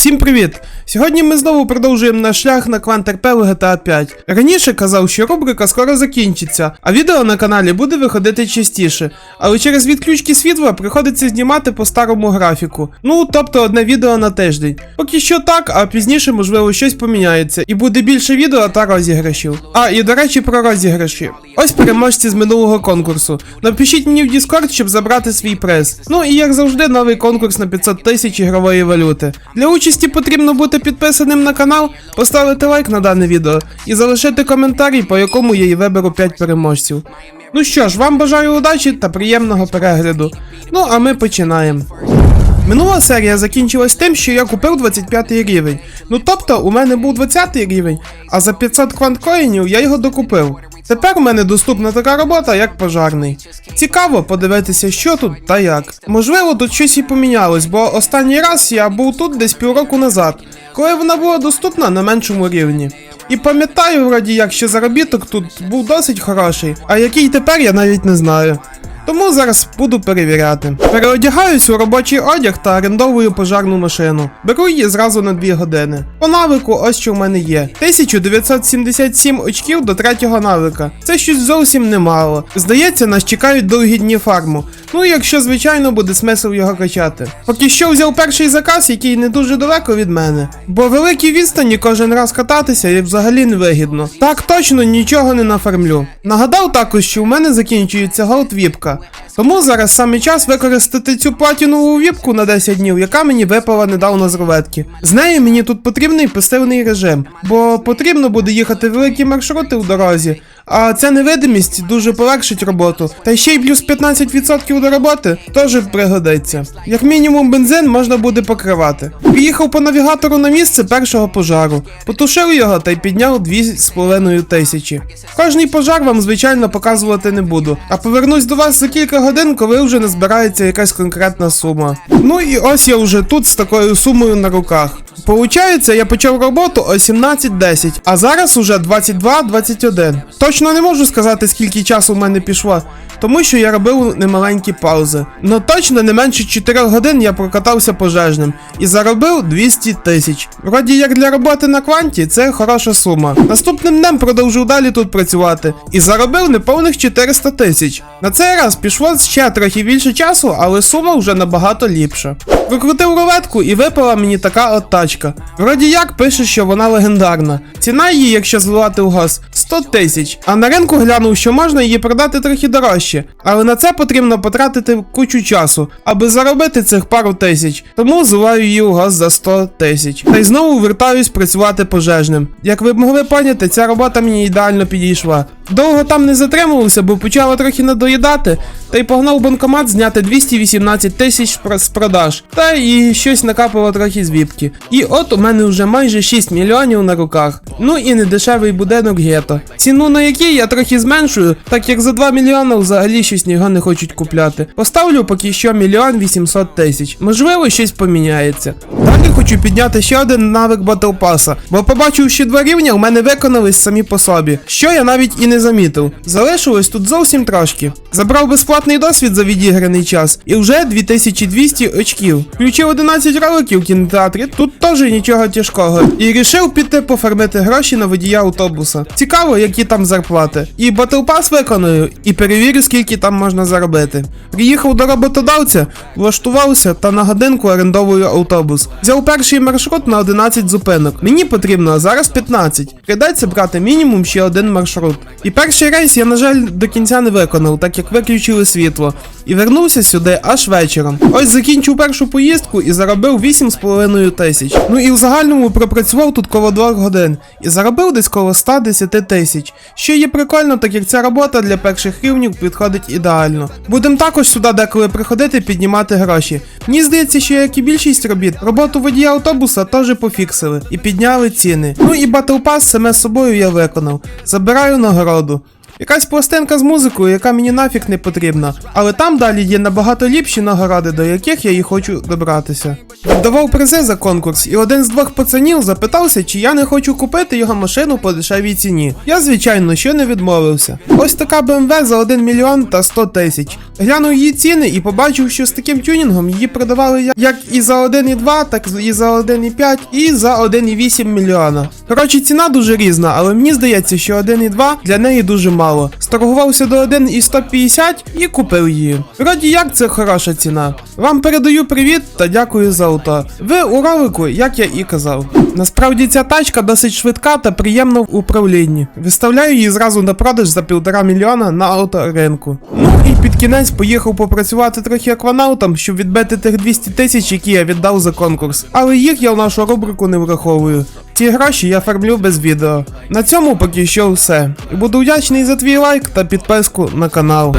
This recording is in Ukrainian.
Всім привіт! Сьогодні ми знову продовжуємо наш шлях на Квант РП в GTA 5. Раніше казав, що рубрика скоро закінчиться, а відео на каналі буде виходити частіше, але через відключки світла приходиться знімати по старому графіку. Ну, тобто одне відео на тиждень. Поки що так, а пізніше, можливо, щось поміняється, і буде більше відео та розіграшів. А, і до речі, про розіграші. Ось переможці з минулого конкурсу. Напишіть мені в Discord, щоб забрати свій приз. Ну і як завжди, новий конкурс на 500 тисяч ігрової валюти. Для участі потрібно бути підписаним на канал, поставити лайк на дане відео і залишити коментарій, по якому я і виберу 5 переможців. Ну що ж, вам бажаю удачі та приємного перегляду. Ну а ми починаємо. Минула серія закінчилась тим, що я купив 25 рівень. Ну тобто, у мене був 20 рівень, а за 500 кванткоїнів я його докупив. Тепер у мене доступна така робота, як пожарний. Цікаво подивитися, що тут та як. Можливо, тут щось і помінялось, бо останній раз я був тут десь півроку назад, коли вона була доступна на меншому рівні. І пам'ятаю, вроді як, що заробіток тут був досить хороший, а який тепер я навіть не знаю. Тому зараз буду перевіряти. Переодягаюсь у робочий одяг та орендовую пожарну машину. Беру її зразу на 2 години. По навику, ось що в мене є: 1977 очків до третього навика. Це щось зовсім немало. Здається, нас чекають довгі дні фарму. Ну, якщо, звичайно, буде смисл його качати. Поки що взяв перший заказ, який не дуже далеко від мене. Бо великі відстані кожен раз кататися і взагалі не вигідно. Так точно нічого не нафармлю. Нагадав також, що у мене закінчується голд віпка. Тому зараз саме час використати цю платінову віпку на 10 днів, яка мені випала недавно з роветки. З нею мені тут потрібний пасивний режим, бо потрібно буде їхати великі маршрути в дорозі, а ця невидимість дуже полегшить роботу. Та ще й плюс 15% до роботи теж пригодиться. Як мінімум бензин можна буде покривати. Приїхав по навігатору на місце першого пожару, потушив його та й підняв 2,5 тисячі. Кожний пожар вам, звичайно, показувати не буду, а повернусь до вас за кілька годин, коли вже не збирається якась конкретна сума. Ну і ось я вже тут з такою сумою на руках. Получається, я почав роботу о 17.10, а зараз уже 22.21. Точно не можу сказати, скільки часу в мене пішло, тому що я робив немаленькі паузи. Но точно не менше 4 годин я прокатався пожежним і заробив 200 тисяч. Вроді як для роботи на кванті, це хороша сума. Наступним днем продовжив далі тут працювати і заробив неповних 400 тисяч. На цей раз пішло ще трохи більше часу, але сума вже набагато ліпша. Викрутив рулетку і випала мені така от тачка. Вроді як пише, що вона легендарна. Ціна її, якщо зливати в газ, 100 тисяч. А на ринку глянув, що можна її продати трохи дорожче. Але на це потрібно потратити кучу часу, аби заробити цих пару тисяч. Тому зливаю її у газ за 100 тисяч. Та й знову вертаюсь працювати пожежним. Як ви могли поняти, ця робота мені ідеально підійшла. Довго там не затримувався, бо почала трохи надоїдати, та й погнав банкомат зняти 218 тисяч з продаж. Та і щось накапало трохи з віпки. І от у мене вже майже 6 мільйонів на руках. Ну і недешевий будинок гето. Ціну на який я трохи зменшую, так як за 2 мільйони взагалі щось його не хочуть купляти. Поставлю поки що мільйон 800 тисяч. Можливо, щось поміняється. Далі хочу підняти ще один навик Battle Pass, бо побачив, що два рівня у мене виконались самі по собі, що я навіть і не замітив. Залишилось тут зовсім трошки. Забрав безплатний досвід за відіграний час і вже 2200 очків. Включив 11 роликів в кінотеатрі, тут теж нічого тяжкого. І рішив піти пофармити гроші на водія автобуса. Цікаво, які там зарплати. І Battle Pass виконую, і перевірю, скільки там можна заробити. Приїхав до роботодавця, влаштувався та на годинку орендовую автобус. Взяв перший маршрут на 11 зупинок. Мені потрібно зараз 15. Прийдеться брати мінімум ще один маршрут. І перший рейс я, на жаль, до кінця не виконав, так як виключили світло. І вернувся сюди аж вечором. Ось закінчив першу поїздку і заробив 8,5 тисяч. Ну і в загальному пропрацював тут коло 2 годин. І заробив десь коло 110 тисяч. Що є прикольно, так як ця робота для перших рівнів підходить ідеально. Будемо також сюди деколи приходити піднімати гроші. Мені здається, що як і більшість робіт, роботу водія автобуса теж пофіксили і підняли ціни. Ну і Pass саме собою я виконав. Забираю нагороду. Якась пластинка з музикою, яка мені нафіг не потрібна. Але там далі є набагато ліпші нагороди, до яких я і хочу добратися. Віддавав призи за конкурс, і один з двох пацанів запитався, чи я не хочу купити його машину по дешевій ціні. Я, звичайно, ще не відмовився. Ось така BMW за 1 мільйон та 100 тисяч. Глянув її ціни і побачив, що з таким тюнінгом її продавали як- і за 1,2, так і за 1,5, і за 1,8 мільйона. Коротше, ціна дуже різна, але мені здається, що 1,2 для неї дуже мало. Сторгувався до 1,150 і купив її. Вроді як це хороша ціна. Вам передаю привіт та дякую за авто. Ви у ролику, як я і казав. Насправді ця тачка досить швидка та приємна в управлінні. Виставляю її зразу на продаж за півтора мільйона на авторинку. Ну і під кінець поїхав попрацювати трохи акванаутом, щоб відбити тих 200 тисяч, які я віддав за конкурс. Але їх я в нашу рубрику не враховую. Ці гроші я фармлю без відео. На цьому поки що все. Буду вдячний за твій лайк та підписку на канал.